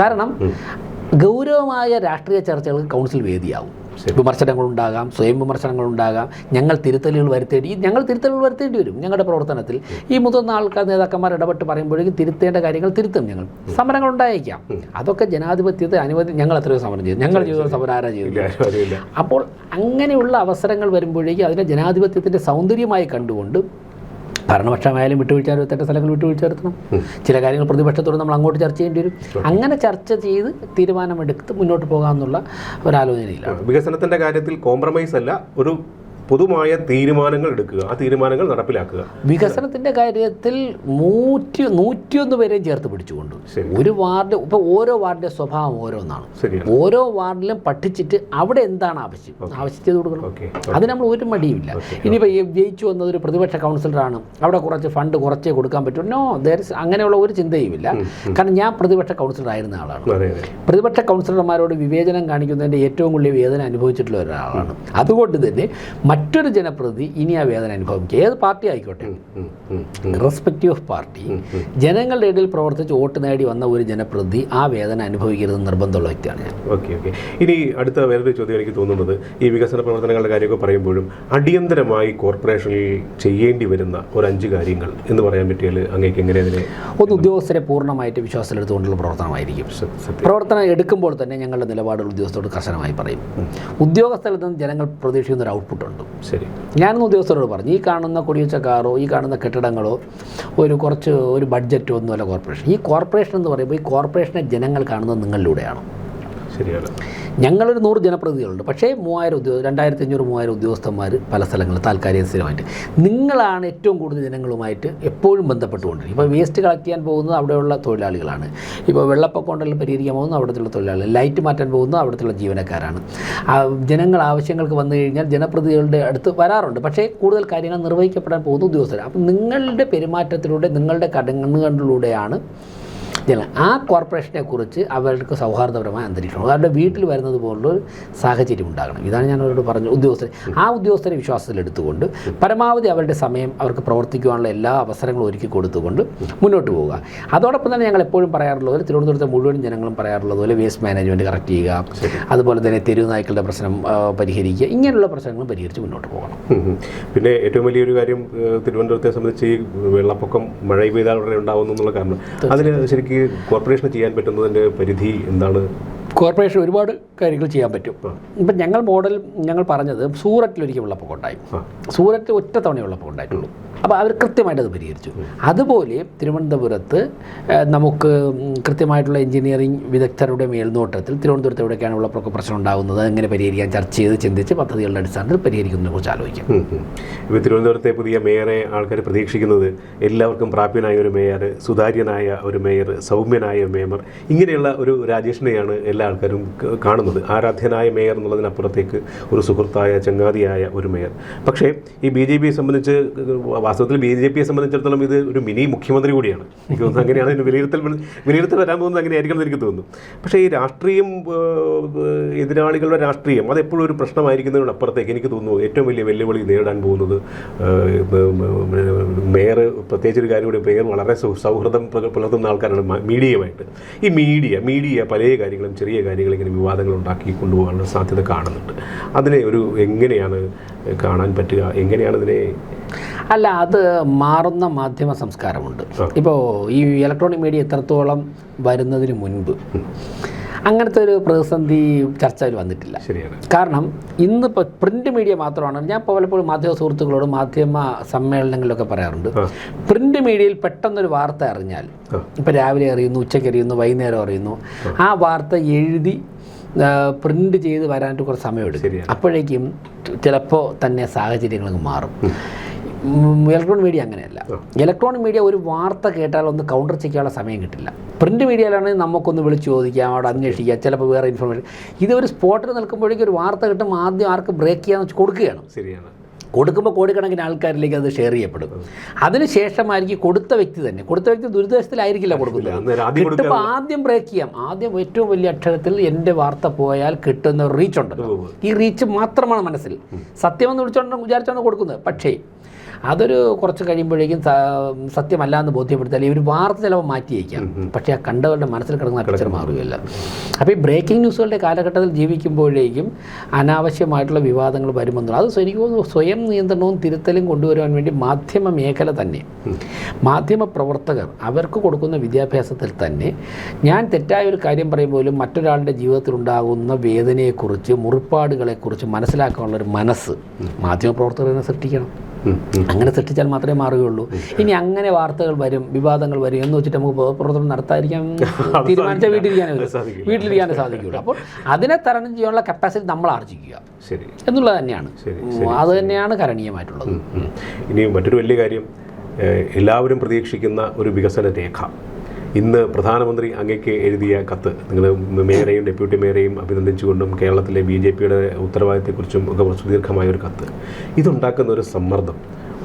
കാരണം ഗൗരവമായ രാഷ്ട്രീയ ചർച്ചകൾക്ക് കൗൺസിൽ വേദിയാവും. വിമർശനങ്ങളുണ്ടാകാം സ്വയം വിമർശനങ്ങളുണ്ടാകാം ഞങ്ങൾ തിരുത്തലുകൾ വരുത്തേണ്ടി ഞങ്ങൾ തിരുത്തലുകൾ വരുത്തേണ്ടി വരും ഞങ്ങളുടെ പ്രവർത്തനത്തിൽ. ഈ മുതിർന്ന ആൾക്കാർ നേതാക്കന്മാർ ഇടപെട്ട് പറയുമ്പോഴേക്കും തിരുത്തേണ്ട കാര്യങ്ങൾ തിരുത്തും ഞങ്ങൾ. സമരങ്ങൾ ഉണ്ടായേക്കാം. അതൊക്കെ ജനാധിപത്യത്തെ അനുവദി ഞങ്ങൾ എത്രയോ സമരം ചെയ്തു. ഞങ്ങൾ ചെയ്ത സമരം ആരാ ചെയ്തു അപ്പോൾ അങ്ങനെയുള്ള അവസരങ്ങൾ വരുമ്പോഴേക്കും അതിനെ ജനാധിപത്യത്തിന്റെ സൗന്ദര്യമായി കണ്ടുകൊണ്ട് ഭരണപക്ഷമായാലും വിട്ടുവീഴ്ച വരുത്തേണ്ട സ്ഥലങ്ങൾ വിട്ടുവീഴ്ച വരുത്തണം. ചില കാര്യങ്ങൾ പ്രതിപക്ഷത്തോട് നമ്മൾ അങ്ങോട്ട് ചർച്ച ചെയ്യേണ്ടി വരും. അങ്ങനെ ചർച്ച ചെയ്ത് തീരുമാനമെടുത്ത് മുന്നോട്ട് പോകാമെന്നുള്ള ഒരാലോചനയിലാണ്. വികസനത്തിന്റെ കാര്യത്തിൽ കോംപ്രമൈസ് അല്ല ഒരു പൊതുമായ തീരുമാനങ്ങൾ എടുക്കുക ആ തീരുമാനങ്ങൾ നടപ്പിലാക്കുക. വികസനത്തിന്റെ കാര്യത്തിൽ നൂറ്റി നൂറ്റിയൊന്ന് പേരെയും ചേർത്ത് പിടിച്ചുകൊണ്ട് ഒരു വാർഡ് ഇപ്പൊ ഓരോ വാർഡിന്റെ സ്വഭാവം ഓരോന്നാണ്. ഓരോ വാർഡിലും പഠിച്ചിട്ട് അവിടെ എന്താണ് ആവശ്യം? ആവശ്യം ചെയ്ത് കൊടുക്കണം. അത് നമ്മൾ ഒരു മടിയുമില്ല. ഇനിയിപ്പോൾ ജയിച്ചു വന്നത് ഒരു പ്രതിപക്ഷ കൗൺസിലറാണ്. അവിടെ കുറച്ച് ഫണ്ട് കുറച്ചേ കൊടുക്കാൻ പറ്റും. നോ ദർ അങ്ങനെയുള്ള ഒരു ചിന്തയുമില്ല. കാരണം ഞാൻ പ്രതിപക്ഷ കൗൺസിലർ ആയിരുന്ന ആളാണ് പ്രതിപക്ഷ കൗൺസിലർമാരോട് വിവേചനം കാണിക്കുന്നതിന്റെ ഏറ്റവും കൂടുതൽ വേദന അനുഭവിച്ചിട്ടുള്ള ഒരാളാണ്. അതുകൊണ്ട് തന്നെ മറ്റൊരു ജനപ്രതി ഇനി ആ വേദന അനുഭവിക്കുക. ഏത് പാർട്ടി ആയിക്കോട്ടെ. റെസ്പെക്റ്റീവ് ഓഫ് പാർട്ടി ജനങ്ങളുടെ ഇടയിൽ പ്രവർത്തിച്ച് വോട്ട് നേടി വന്ന ഒരു ജനപ്രതി ആ വേദന അനുഭവിക്കരുത് നിർബന്ധമുള്ള വ്യക്തിയാണ് ഞാൻ. Okay okay. ഇനി അടുത്ത വേറൊരു ചോദ്യം എനിക്ക് തോന്നുന്നത് ഈ വികസന പ്രവർത്തനങ്ങളുടെ കാര്യമൊക്കെ പറയുമ്പോഴും അടിയന്തരമായി കോർപ്പറേഷനിൽ ചെയ്യേണ്ടി വരുന്ന ഒരു അഞ്ച് കാര്യങ്ങൾ എന്ന് പറയാൻ പറ്റിയാൽ അങ്ങേക്ക് എങ്ങനെ അതിനെ ഒന്ന് ഉദ്യോഗസ്ഥരെ പൂർണമായിട്ട് വിശ്വാസത്തിലെടുത്തുകൊണ്ടുള്ള പ്രവർത്തനമായിരിക്കും. പ്രവർത്തനം എടുക്കുമ്പോൾ തന്നെ ഞങ്ങളുടെ നിലപാടുകൾ ഉദ്യോഗസ്ഥരോട് കർശനമായി പറയും. ഉദ്യോഗസ്ഥലത്ത് നിന്ന് ജനങ്ങൾ പ്രതീക്ഷിക്കുന്ന ഒരു ഔട്ട്പുട്ട് ഉണ്ട്. ശരി. ഞാനൊന്ന് ഉദ്യോഗസ്ഥരോട് പറഞ്ഞു ഈ കാണുന്ന കൊടിയച്ച കാറോ ഈ കാണുന്ന കെട്ടിടങ്ങളോ ഒരു കുറച്ച് ഒരു ബഡ്ജറ്റോ ഒന്നുമല്ല കോർപ്പറേഷൻ ഈ കോർപ്പറേഷൻ എന്ന് പറയുമ്പോൾ ഈ കോർപ്പറേഷനെ ജനങ്ങൾ കാണുന്നത് നിങ്ങളിലൂടെയാണ്. ശരിയാണ്. ഞങ്ങളൊരു നൂറ് ജനപ്രതിനിധികളുണ്ട്. പക്ഷേ മൂവായിരം ഉദ്യോഗ രണ്ടായിരത്തി അഞ്ഞൂറ് മൂവായിരം ഉദ്യോഗസ്ഥന്മാർ പല സ്ഥലങ്ങളിൽ താൽക്കാലിക സ്ഥിരമായിട്ട്. നിങ്ങളാണ് ഏറ്റവും കൂടുതൽ ജനങ്ങളുമായിട്ട് എപ്പോഴും ബന്ധപ്പെട്ടുകൊണ്ടിരിക്കുന്നത് ഇപ്പോൾ വേസ്റ്റ് കളക്ട് ചെയ്യാൻ പോകുന്നത് അവിടെയുള്ള തൊഴിലാളികളാണ്. ഇപ്പോൾ വെള്ളപ്പൊക്കം ഉണ്ടെങ്കിൽ പരിഹരിക്കാൻ പോകുന്നത് അവിടുത്തെ തൊഴിലാളികൾ. ലൈറ്റ് മാറ്റാൻ പോകുന്നത് അവിടുത്തെ ജീവനക്കാരാണ്. ജനങ്ങൾ ആവശ്യങ്ങൾക്ക് വന്നു കഴിഞ്ഞാൽ ജനപ്രതിനിധികളുടെ അടുത്ത് വരാറുണ്ട്. പക്ഷേ കൂടുതൽ കാര്യങ്ങൾ നിർവഹിക്കപ്പെടാൻ പോകുന്ന ഉദ്യോഗസ്ഥർ അപ്പം നിങ്ങളുടെ പെരുമാറ്റത്തിലൂടെ നിങ്ങളുടെ കടന്നുകളിലൂടെയാണ് ജനങ്ങൾ ആ കോർപ്പറേഷനെ കുറിച്ച് അവർക്ക് സൗഹാർദ്ദപരമായ അന്തരീക്ഷം. അവരുടെ വീട്ടിൽ വരുന്നത് പോലുള്ള സാഹചര്യം ഉണ്ടാകണം. ഇതാണ് ഞാൻ അവരോട് പറഞ്ഞു ഉദ്യോഗസ്ഥരെ ആ ഉദ്യോഗസ്ഥരെ വിശ്വാസത്തിലെടുത്തുകൊണ്ട് പരമാവധി അവരുടെ സമയം അവർക്ക് പ്രവർത്തിക്കുവാനുള്ള എല്ലാ അവസരങ്ങളും ഒരുക്കി കൊടുത്തുകൊണ്ട് മുന്നോട്ട് പോവുക. അതോടൊപ്പം തന്നെ ഞങ്ങൾ എപ്പോഴും പറയാറുള്ളത് പോലെ തിരുവനന്തപുരത്തെ മുഴുവൻ ജനങ്ങളും പറയാറുള്ളത് പോലെ വേസ്റ്റ് മാനേജ്മെന്റ് കറക്റ്റ് ചെയ്യുക. അതുപോലെ തന്നെ തെരുവ് നായ്ക്കളുടെ പ്രശ്നം പരിഹരിക്കുക. ഇങ്ങനെയുള്ള പ്രശ്നങ്ങൾ പരിഹരിച്ച് മുന്നോട്ട് പോകണം. പിന്നെ ഏറ്റവും വലിയൊരു കാര്യം തിരുവനന്തപുരത്തെ സംബന്ധിച്ച് ഈ വെള്ളപ്പൊക്കം മഴ പെയ്താൽ ഉടനെ ഉണ്ടാവുന്നു എന്നുള്ള കാരണം. അതിന് ശരിക്കും കോർപ്പറേഷന് ചെയ്യാൻ പറ്റുന്നതിന്റെ പരിധി എന്താണ്? കോർപ്പറേഷൻ ഒരുപാട് കാര്യങ്ങൾ ചെയ്യാൻ പറ്റും. ഇപ്പം ഞങ്ങൾ മോഡൽ ഞങ്ങൾ പറഞ്ഞത് സൂററ്റിലൊരിക്കൽ ഉള്ളപ്പോൾ ഉണ്ടായി. സൂററ്റ് ഒറ്റ തവണ വെള്ളപ്പൊക്കം ഉണ്ടായിട്ടുള്ളൂ. അപ്പോൾ അവർ കൃത്യമായിട്ട് അത് പരിഹരിച്ചു. അതുപോലെ തിരുവനന്തപുരത്ത് നമുക്ക് കൃത്യമായിട്ടുള്ള എഞ്ചിനീയറിംഗ് വിദഗ്ധരുടെ മേൽനോട്ടത്തിൽ തിരുവനന്തപുരത്ത് എവിടെയൊക്കെയാണ് വെള്ളപ്പൊക്ക പ്രശ്നം ഉണ്ടാകുന്നത് എങ്ങനെ പരിഹരിക്കാൻ ചർച്ച ചെയ്ത് ചിന്തിച്ച് പദ്ധതികളുടെ അടിസ്ഥാനത്തിൽ പരിഹരിക്കുന്നതിനെ കുറിച്ച് ആലോചിക്കാം. ഇപ്പോൾ തിരുവനന്തപുരത്തെ പുതിയ മേയറെ ആൾക്കാർ പ്രതീക്ഷിക്കുന്നത് എല്ലാവർക്കും പ്രാപ്യനായ ഒരു മേയർ സുതാര്യനായ ഒരു മേയർ സൗമ്യനായ മേയർ ഇങ്ങനെയുള്ള ഒരു രാജേഷിനെയാണ് എല്ലാ ആൾക്കാരും കാണുന്നത്. ആരാധ്യനായ മേയർ എന്നുള്ളതിനപ്പുറത്തേക്ക് ഒരു സുഹൃത്തായ ചങ്ങാതിയായ ഒരു മേയർ. പക്ഷേ ഈ ബി ജെ പിയെ സംബന്ധിച്ച് വാസ്തവത്തിൽ ബി ജെ പിയെ സംബന്ധിച്ചിടത്തോളം ഇത് ഒരു മിനി മുഖ്യമന്ത്രി കൂടിയാണ്. എനിക്ക് തോന്നുന്നു അങ്ങനെയാണ് ഇതിന് വിലയിരുത്തൽ വിലയിരുത്തൽ വരാൻ പോകുന്നത് അങ്ങനെ എന്ന് എനിക്ക് തോന്നുന്നു. പക്ഷേ ഈ രാഷ്ട്രീയം എതിരാളികളുടെ രാഷ്ട്രീയം അതെപ്പോഴും ഒരു പ്രശ്നമായിരിക്കുന്നതിനപ്പുറത്തേക്ക് എനിക്ക് തോന്നുന്നു ഏറ്റവും വലിയ വെല്ലുവിളി നേരിടാൻ പോകുന്നത് മേയർ പ്രത്യേകിച്ച് ഒരു കാര്യം കൂടി മേയർ വളരെ സൗഹൃദം പുലർത്തുന്ന ആൾക്കാരാണ് മീഡിയയുമായിട്ട്. ഈ മീഡിയ മീഡിയ പല കാര്യങ്ങളും ചെറിയ കാര്യങ്ങളും ഇങ്ങനെ വിവാദങ്ങൾ ഉണ്ടാക്കി കൊണ്ടുപോകാനുള്ള സാധ്യത കാണുന്നുണ്ട്. അതിനെ ഒരു എങ്ങനെയാണ് കാണാൻ പറ്റുക? എങ്ങനെയാണ് ഇതിനെ അല്ല അത് മാറുന്ന മാധ്യമ സംസ്കാരമുണ്ട്. ഇപ്പോൾ ഈ ഇലക്ട്രോണിക് മീഡിയ എത്രത്തോളം വരുന്നതിന് മുൻപ് അങ്ങനത്തെ ഒരു പ്രതിസന്ധി ചർച്ചയിൽ വന്നിട്ടില്ല. ശരിയാണ്. കാരണം ഇന്നിപ്പോൾ പ്രിന്റ് മീഡിയ മാത്രമാണ് ഞാൻ ഇപ്പോൾ പലപ്പോഴും മാധ്യമ സുഹൃത്തുക്കളോട് മാധ്യമ സമ്മേളനങ്ങളിലൊക്കെ പറയാറുണ്ട്. പ്രിന്റ് മീഡിയയിൽ പെട്ടെന്നൊരു വാർത്ത അറിഞ്ഞാൽ. ഇപ്പോൾ രാവിലെ അറിയുന്നു ഉച്ചയ്ക്ക് അറിയുന്നു വൈകുന്നേരം അറിയുന്നു ആ. വാർത്ത എഴുതി പ്രിന്റ് ചെയ്ത് വരാനായിട്ട് കുറച്ച് സമയമെടുക്കും. അപ്പോഴേക്കും ചിലപ്പോൾ തന്നെ സാഹചര്യങ്ങൾ മാറും. ഇലക്ട്രോണിക് മീഡിയ അങ്ങനെയല്ല. ഇലക്ട്രോണിക് മീഡിയ ഒരു വാർത്ത കേട്ടാൽ ഒന്ന് കൗണ്ടർ ചെയ്യാനുള്ള സമയം കിട്ടില്ല. പ്രിന്റ് മീഡിയയിലാണെങ്കിൽ നമുക്കൊന്ന് വിളിച്ച് ചോദിക്കാം അവിടെ അന്വേഷിക്കാം ചിലപ്പോൾ വേറെ ഇൻഫർമേഷൻ ഇത് ഒരു സ്പോട്ടിൽ നിൽക്കുമ്പോഴേക്കും ഒരു വാർത്ത കിട്ടും ആദ്യം ആർക്ക് ബ്രേക്ക് ചെയ്യാന്ന് വെച്ച് കൊടുക്കുകയാണ്. ശരിയാണ്. കൊടുക്കുമ്പോൾ കോടിക്കണക്കിന് ആൾക്കാരിലേക്ക് അത് ഷെയർ ചെയ്യപ്പെടും. അതിനുശേഷമായിരിക്കും കൊടുത്ത വ്യക്തി തന്നെ. കൊടുത്ത വ്യക്തി ദുരിതാവസ്ഥയിലായിരിക്കില്ല കൊടുക്കുന്നത്. ആദ്യം കിട്ടുമ്പോൾ ആദ്യം ബ്രേക്ക് ചെയ്യാം. ആദ്യം ഏറ്റവും വലിയ അക്ഷരത്തിൽ എന്റെ വാർത്ത പോയാൽ കിട്ടുന്ന റീച്ച് ഉണ്ട് ഈ റീച്ച് മാത്രമാണ് മനസ്സിൽ. സത്യമെന്ന് വിളിച്ചോണ്ട് വിചാരിച്ചാണ് കൊടുക്കുന്നത്. പക്ഷേ അതൊരു കുറച്ച് കഴിയുമ്പോഴേക്കും സത്യമല്ല എന്ന് ബോധ്യപ്പെടുത്താൽ ഇവർ വാർത്ത ചിലപ്പോൾ മാറ്റിയേക്കാം. പക്ഷേ ആ കണ്ടവരുടെ മനസ്സിൽ കിടക്കുന്ന പിക്ചർ മാറുകയില്ല അപ്പോൾ ഈ ബ്രേക്കിംഗ് ന്യൂസുകളുടെ കാലഘട്ടത്തിൽ ജീവിക്കുമ്പോഴേക്കും അനാവശ്യമായിട്ടുള്ള വിവാദങ്ങൾ വരുമെന്നുള്ളത്. അത് എനിക്ക് തോന്നുന്നു സ്വയം നിയന്ത്രണവും തിരുത്തലും കൊണ്ടുവരുവാൻ വേണ്ടി മാധ്യമ മേഖല തന്നെ മാധ്യമ പ്രവർത്തകർ അവർക്ക് കൊടുക്കുന്ന വിദ്യാഭ്യാസത്തിൽ തന്നെ ഞാൻ തെറ്റായ ഒരു കാര്യം പറയുമ്പോഴും മറ്റൊരാളുടെ ജീവിതത്തിൽ ഉണ്ടാകുന്ന വേദനയെക്കുറിച്ച് മുറിപ്പാടുകളെക്കുറിച്ച് മനസ്സിലാക്കാനുള്ള ഒരു മനസ്സ് മാധ്യമ തന്നെ സൃഷ്ടിക്കണം. അങ്ങനെ സൃഷ്ടിച്ചാൽ മാത്രമേ മാറുകയുള്ളൂ. ഇനി അങ്ങനെ വാർത്തകൾ വരും വിവാദങ്ങൾ വരും എന്ന് വെച്ചിട്ട് നമുക്ക് പ്രവർത്തനം നടത്താതിരിക്കാൻ തീരുമാനിച്ചാൽ വീട്ടിലിരിക്കാനേ. വീട്ടിലിരിക്കാനേ സാധിക്കുകയുള്ളൂ. അപ്പോൾ അതിനെ തരണം ചെയ്യാനുള്ള കപ്പാസിറ്റി നമ്മൾ ആർജിക്കുക. ശരി. എന്നുള്ളത് തന്നെയാണ്. അത് തന്നെയാണ് കരണീയമായിട്ടുള്ളത്. ഇനി മറ്റൊരു വലിയ കാര്യം എല്ലാവരും പ്രതീക്ഷിക്കുന്ന ഒരു വികസന രേഖ. ഇന്ന് പ്രധാനമന്ത്രി അങ്ങേക്ക് എഴുതിയ കത്ത്. നിങ്ങൾ മേയറേയും ഡെപ്യൂട്ടി മേയറേയും അഭിനന്ദിച്ചുകൊണ്ടും കേരളത്തിലെ ബി ജെ പിയുടെ ഉത്തരവാദിത്തത്തെക്കുറിച്ചും ഒക്കെ സുദീർഘമായ ഒരു കത്ത്. ഇതുണ്ടാക്കുന്ന ഒരു സമ്മർദ്ദം.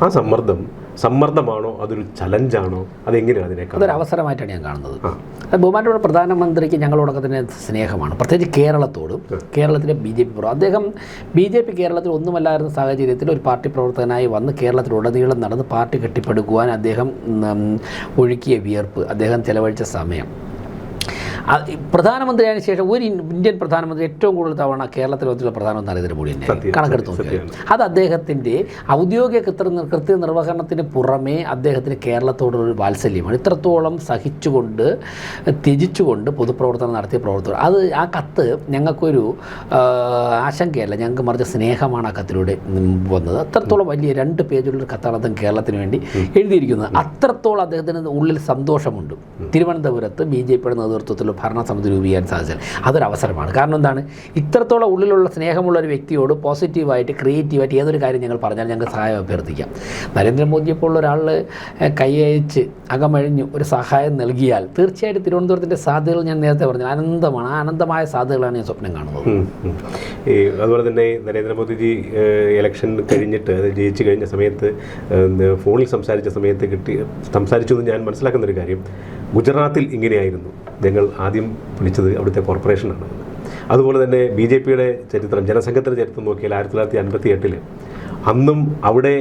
ആ സമ്മർദ്ദം സമ്മർദ്ദമാണോ? അതൊരു ചലഞ്ചാണോ? അതെങ്ങനെയാണ് അതിനേക്കാൾ അതൊരു അവസരമായിട്ടാണ് ഞാൻ കാണുന്നത്. ബഹുമാനപ്പെട്ട പ്രധാനമന്ത്രിക്ക് ഞങ്ങളോടൊക്കെ തന്നെ സ്നേഹമാണ്. പ്രത്യേകിച്ച് കേരളത്തോടും. കേരളത്തിലെ ബി ജെ പി അദ്ദേഹം ബി ജെ പി കേരളത്തിൽ ഒന്നുമല്ലായിരുന്ന സാഹചര്യത്തിൽ ഒരു പാർട്ടി പ്രവർത്തകനായി വന്ന് കേരളത്തിലുടനീളം നടന്ന് പാർട്ടി കെട്ടിപ്പടുക്കുവാൻ അദ്ദേഹം ഒഴുക്കിയ വിയർപ്പ് അദ്ദേഹം ചെലവഴിച്ച സമയം. പ്രധാനമന്ത്രിയായതിനു ശേഷം ഒരു ഇന്ത്യൻ പ്രധാനമന്ത്രി ഏറ്റവും കൂടുതൽ തവണ കേരളത്തിൽ വന്നിട്ടുള്ള പ്രധാനമന്ത്രി നരേന്ദ്രമോദി തന്നെ കണക്കെടുത്ത് അത് അദ്ദേഹത്തിന്റെ ഔദ്യോഗിക കൃത്യ കൃത്യ നിർവഹണത്തിന് പുറമേ അദ്ദേഹത്തിന് ഒരു വാത്സല്യമാണ്. ഇത്രത്തോളം സഹിച്ചുകൊണ്ട് ത്യജിച്ചുകൊണ്ട് പൊതുപ്രവർത്തനം നടത്തിയ പ്രവർത്തകർ. അത് ആ കത്ത് ഞങ്ങൾക്കൊരു ആശങ്കയല്ല. ഞങ്ങൾക്ക് മറിച്ച് സ്നേഹമാണ് ആ കത്തിലൂടെ വന്നത്. അത്രത്തോളം വലിയ രണ്ട് പേജുള്ള ഒരു കത്താണ് അദ്ദേഹം കേരളത്തിന് വേണ്ടി എഴുതിയിരിക്കുന്നത്. അത്രത്തോളം അദ്ദേഹത്തിന് ഉള്ളിൽ സന്തോഷമുണ്ട്. തിരുവനന്തപുരത്ത് ബി ജെ പിയുടെ നേതൃത്വത്തിൽ ഭരണസമിതി രൂപീകരിക്കാൻ അതൊരു അവസരമാണ് കാരണം എന്താണ്? ഇത്രത്തോളം ഉള്ളിലുള്ള സ്നേഹമുള്ള ഒരു വ്യക്തിയോട് പോസിറ്റീവായിട്ട് ക്രിയേറ്റീവായിട്ട് ഏതൊരു കാര്യം ഞങ്ങൾ പറഞ്ഞാൽ ഞങ്ങൾക്ക് സഹായം അഭ്യർത്ഥിക്കാം. നരേന്ദ്രമോദിയെ പോലുള്ള ഒരാൾ കൈയച്ച് അകമഴിഞ്ഞു ഒരു സഹായം നൽകിയാൽ തീർച്ചയായിട്ടും തിരുവനന്തപുരത്തിന്റെ സാധ്യതകൾ ഞാൻ നേരത്തെ പറഞ്ഞു അനന്തമാണ്. അനന്തമായ സാധ്യതകളാണ് ഞാൻ സ്വപ്നം കാണുന്നത്. ഈ അതുപോലെ തന്നെ നരേന്ദ്രമോദിജി ഇലക്ഷൻ കഴിഞ്ഞിട്ട് ജയിച്ചു കഴിഞ്ഞ സമയത്ത് ഫോണിൽ സംസാരിച്ച സമയത്ത് കിട്ടി സംസാരിച്ചു എന്ന് ഞാൻ മനസ്സിലാക്കുന്ന ഒരു കാര്യം ഗുജറാത്തിൽ ഇങ്ങനെയായിരുന്നു. ഞങ്ങൾ ആദ്യം വിളിച്ചത് അവിടുത്തെ കോർപ്പറേഷനാണ് അതുപോലെ തന്നെ ബി ജെ പിയുടെ ചരിത്രം ജനസംഘത്തിന്റെ ചരിത്രം നോക്കിയാൽ ആയിരത്തി തൊള്ളായിരത്തി അൻപത്തി എട്ടിൽ അന്നും അവിടെ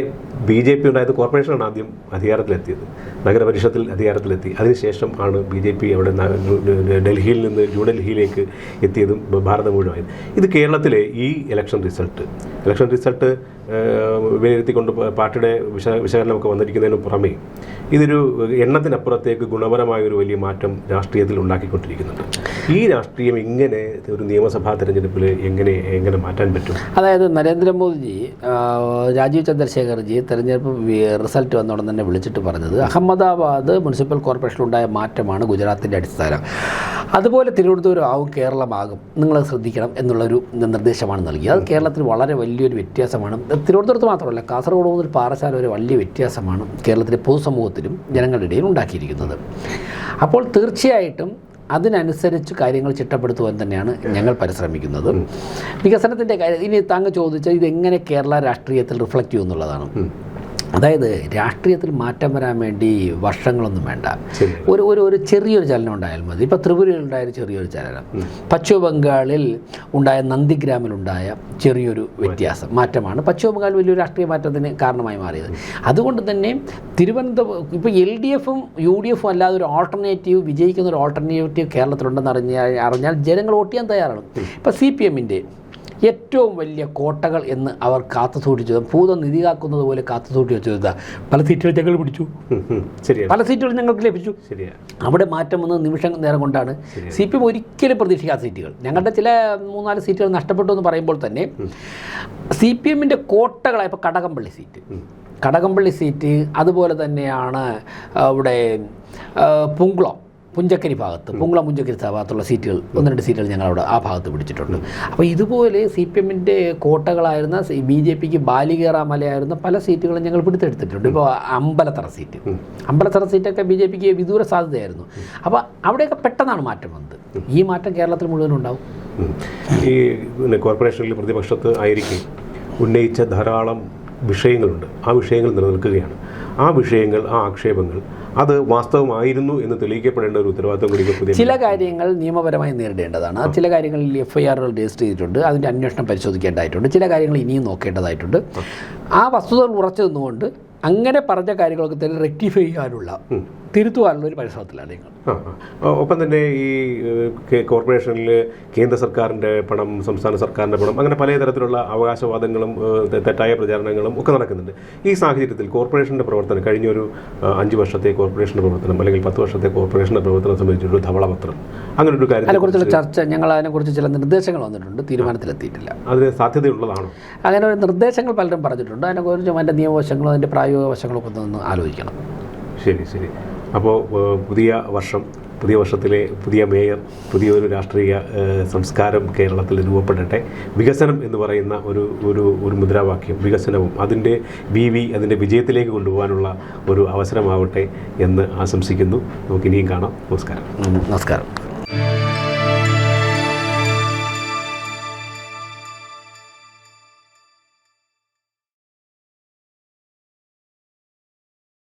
ബി ജെ പി ഉണ്ടായത് കോർപ്പറേഷനാണ് ആദ്യം അധികാരത്തിലെത്തിയത്. നഗരപരിഷത്തിൽ അധികാരത്തിലെത്തി. അതിനുശേഷം ആണ് ബി ജെ പി അവിടെ ഡൽഹിയിൽ നിന്ന് ന്യൂഡൽഹിയിലേക്ക് എത്തിയതും ഭാരതം മുഴുവൻ ഇത് കേരളത്തിലെ ഈ ഇലക്ഷൻ റിസൾട്ട് ഇലക്ഷൻ റിസൾട്ട് വിലയിരുത്തിക്കൊണ്ട് പാർട്ടിയുടെ വിശ വിശകലനമൊക്കെ വന്നിരിക്കുന്നതിന് പുറമേ ഇതൊരു എണ്ണത്തിനപ്പുറത്തേക്ക് ഗുണപരമായ ഒരു വലിയ മാറ്റം രാഷ്ട്രീയത്തിൽ ഉണ്ടാക്കിക്കൊണ്ടിരിക്കുന്നുണ്ട്. ഈ രാഷ്ട്രീയം ഇങ്ങനെ ഒരു നിയമസഭാ തെരഞ്ഞെടുപ്പിൽ എങ്ങനെ എങ്ങനെ മാറ്റാൻ പറ്റും? അതായത് നരേന്ദ്രമോദിജി രാജീവ് ചന്ദ്രശേഖർജി തെരഞ്ഞെടുപ്പ് റിസൾട്ട് വന്ന ഉടൻ തന്നെ വിളിച്ചിട്ട് പറഞ്ഞത് അഹമ്മദാബാദ് മുനിസിപ്പൽ കോർപ്പറേഷനിലുണ്ടായ മാറ്റമാണ് ഗുജറാത്തിന്റെ അടിസ്ഥാനം. അതുപോലെ തിരുവനന്തപുരം ആവും കേരളമാകും. നിങ്ങൾ ശ്രദ്ധിക്കണം എന്നുള്ളൊരു നിർദ്ദേശമാണ് നൽകിയത്. അത് കേരളത്തിൽ വളരെ വലിയൊരു വ്യത്യാസമാണ്. തിരുവനന്തപുരത്ത് മാത്രമല്ല കാസർഗോഡ് മുതൽ പാറശാല വരെ വലിയ വ്യത്യാസമാണ് കേരളത്തിലെ പൊതുസമൂഹത്തിലും ജനങ്ങളുടെ ഇടയിൽ ഉണ്ടാക്കിയിരിക്കുന്നത്. അപ്പോൾ തീർച്ചയായിട്ടും അതിനനുസരിച്ച് കാര്യങ്ങൾ ചിട്ടപ്പെടുത്തുവാൻ തന്നെയാണ് ഞങ്ങൾ പരിശ്രമിക്കുന്നത്. വികസനത്തിന്റെ കാര്യം ഇനി താങ്കൾ ചോദിച്ചാൽ ഇതെങ്ങനെ കേരള രാഷ്ട്രീയത്തിൽ റിഫ്ലക്റ്റ് ചെയ്യും എന്നുള്ളതാണ് അതായത് രാഷ്ട്രീയത്തിൽ മാറ്റം വരാൻ വേണ്ടി വർഷങ്ങളൊന്നും വേണ്ട. ഒരു ഒരു ഒരു ചെറിയൊരു ചലനം ഉണ്ടായാൽ മതി. ഇപ്പോൾ ത്രിപുരയിൽ ഉണ്ടായ ഒരു ചെറിയൊരു ചലനം. പശ്ചിമ ബംഗാളിൽ ഉണ്ടായ നന്ദിഗ്രാമിലുണ്ടായ ചെറിയൊരു വ്യത്യാസം മാറ്റമാണ്. പശ്ചിമ ബംഗാൾ വലിയൊരു രാഷ്ട്രീയ മാറ്റത്തിന് കാരണമായി മാറിയത്. അതുകൊണ്ട് തന്നെ തിരുവനന്തപുരം ഇപ്പോൾ എൽ ഡി എഫും യു ഡി എഫും അല്ലാതെ ഒരു ഓൾട്ടർനേറ്റീവ് വിജയിക്കുന്ന ഒരു ഓൾട്ടർനേറ്റീവ് കേരളത്തിലുണ്ടെന്ന് അറിഞ്ഞാൽ അറിഞ്ഞാൽ ജനങ്ങൾ വോട്ട് ചെയ്യാൻ തയ്യാറാണ് ഇപ്പോൾ സി പി എമ്മിന്റെ ഏറ്റവും വലിയ കോട്ടകൾ എന്ന് അവർ കാത്തു സൂക്ഷിച്ചത് ഭൂതം നിധി കാക്കുന്നത് പോലെ കാത്തു സൂക്ഷിച്ചു വെച്ചത്. പല സീറ്റുകൾ ഞങ്ങൾ പിടിച്ചു. പല സീറ്റുകൾ ഞങ്ങൾക്ക് ലഭിച്ചു. അവിടെ മാറ്റം വന്ന നിമിഷം നേരം കൊണ്ടാണ്. സി പി എം ഒരിക്കലും പ്രതീക്ഷിക്കാത്ത സീറ്റുകൾ. ഞങ്ങളുടെ ചില മൂന്നാൽ സീറ്റുകൾ നഷ്ടപ്പെട്ടു എന്ന് പറയുമ്പോൾ തന്നെ സി പി എമ്മിന്റെ കോട്ടകളായ ഇപ്പോൾ കടകംപള്ളി സീറ്റ്. കടകംപള്ളി സീറ്റ് അതുപോലെ തന്നെയാണ് അവിടെ പുങ്കുളം. പുഞ്ചക്കരി ഭാഗത്ത് പുങ്കുളം പുഞ്ചക്കരി ഭാഗത്തുള്ള സീറ്റുകൾ ഒന്ന് രണ്ട് സീറ്റുകൾ ഞങ്ങൾ അവിടെ ആ ഭാഗത്ത് പിടിച്ചിട്ടുണ്ട്. അപ്പോൾ ഇതുപോലെ സി പി എമ്മിന്റെ കോട്ടകളായിരുന്ന ബി ജെ പിക്ക് ബാലികേറ മലയായിരുന്ന പല സീറ്റുകളും ഞങ്ങൾ പിടിച്ചെടുത്തിട്ടുണ്ട് ഇപ്പോൾ അമ്പലത്തറ സീറ്റ്. അമ്പലത്തറ സീറ്റൊക്കെ ബി ജെ പിക്ക് വിദൂര സാധ്യതയായിരുന്നു. അപ്പോൾ അവിടെയൊക്കെ പെട്ടെന്നാണ് മാറ്റം വന്നത്. ഈ മാറ്റം കേരളത്തിൽ മുഴുവൻ ഉണ്ടാവും. ഈ കോർപ്പറേഷനിൽ പ്രതിപക്ഷത്ത് ആയിരിക്കും ഉന്നയിച്ച ധാരാളം വിഷയങ്ങളുണ്ട്. ആ വിഷയങ്ങൾ നിലനിൽക്കുകയാണ്. ആ വിഷയങ്ങൾ ആ ആക്ഷേപങ്ങൾ അത് വാസ്തവമായിരുന്നു എന്ന് തെളിയിക്കപ്പെടേണ്ട ഒരു ഉത്തരവാദിത്വം കൂടി ചില കാര്യങ്ങൾ നിയമപരമായി നേരിടേണ്ടതാണ്. ചില കാര്യങ്ങളിൽ എഫ് ഐ ആറുകൾ രജിസ്റ്റർ ചെയ്തിട്ടുണ്ട്. അതിന്റെ അന്വേഷണം പരിശോധിക്കേണ്ടതായിട്ടുണ്ട്. ചില കാര്യങ്ങൾ ഇനിയും നോക്കേണ്ടതായിട്ടുണ്ട്. ആ. വസ്തുതകൾ ഉറച്ചു നിന്നുകൊണ്ട് അങ്ങനെ പറഞ്ഞ കാര്യങ്ങളൊക്കെ തന്നെ റെക്ടിഫൈ ചെയ്യാനുള്ള തിരുത്തുവാനുള്ള ഒരു പരിശ്രമത്തിലാണ് ആ. ഒപ്പം തന്നെ ഈ കോർപ്പറേഷനിൽ കേന്ദ്ര സർക്കാരിന്റെ പണം സംസ്ഥാന സർക്കാരിന്റെ പണം അങ്ങനെ പലതരത്തിലുള്ള അവകാശവാദങ്ങളും തെറ്റായ പ്രചാരണങ്ങളും ഒക്കെ നടക്കുന്നുണ്ട്. ഈ സാഹചര്യത്തിൽ കോർപ്പറേഷന്റെ പ്രവർത്തനം കഴിഞ്ഞ ഒരു അഞ്ച് വർഷത്തെ കോർപ്പറേഷന്റെ പ്രവർത്തനം അല്ലെങ്കിൽ പത്ത് വർഷത്തെ കോർപ്പറേഷന്റെ പ്രവർത്തനം സംബന്ധിച്ചൊരു ധവളപത്രം അങ്ങനെ ഒരു കാര്യം അതിനെക്കുറിച്ചുള്ള ചർച്ച ഞങ്ങൾ അതിനെക്കുറിച്ച് ചില നിർദ്ദേശങ്ങൾ വന്നിട്ടുണ്ട് തീരുമാനത്തിലെത്തിയിട്ടില്ല. അതിന് സാധ്യതയുള്ളതാണോ? അങ്ങനെ ഒരു നിർദ്ദേശങ്ങൾ പലരും പറഞ്ഞിട്ടുണ്ട് അതിനെക്കുറിച്ച് അതിന്റെ നിയമവശങ്ങളും അതിന്റെ പ്രായോഗിക ഒക്കെ ഒന്ന് ആലോചിക്കണം. ശരി ശരി. അപ്പോൾ പുതിയ വർഷം പുതിയ വർഷത്തിലെ പുതിയ മേയർ പുതിയൊരു രാഷ്ട്രീയ സംസ്കാരം കേരളത്തിൽ രൂപപ്പെടട്ടെ. വികസനം എന്ന് പറയുന്ന ഒരു ഒരു ഒരു മുദ്രാവാക്യം വികസനവും അതിന്റെ വി വി അതിന്റെ വിജയത്തിലേക്ക് കൊണ്ടുപോകാനുള്ള ഒരു അവസരമാവട്ടെ എന്ന് ആശംസിക്കുന്നു. നമുക്ക് ഇനിയും കാണാം. നമസ്കാരം. നമസ്കാരം.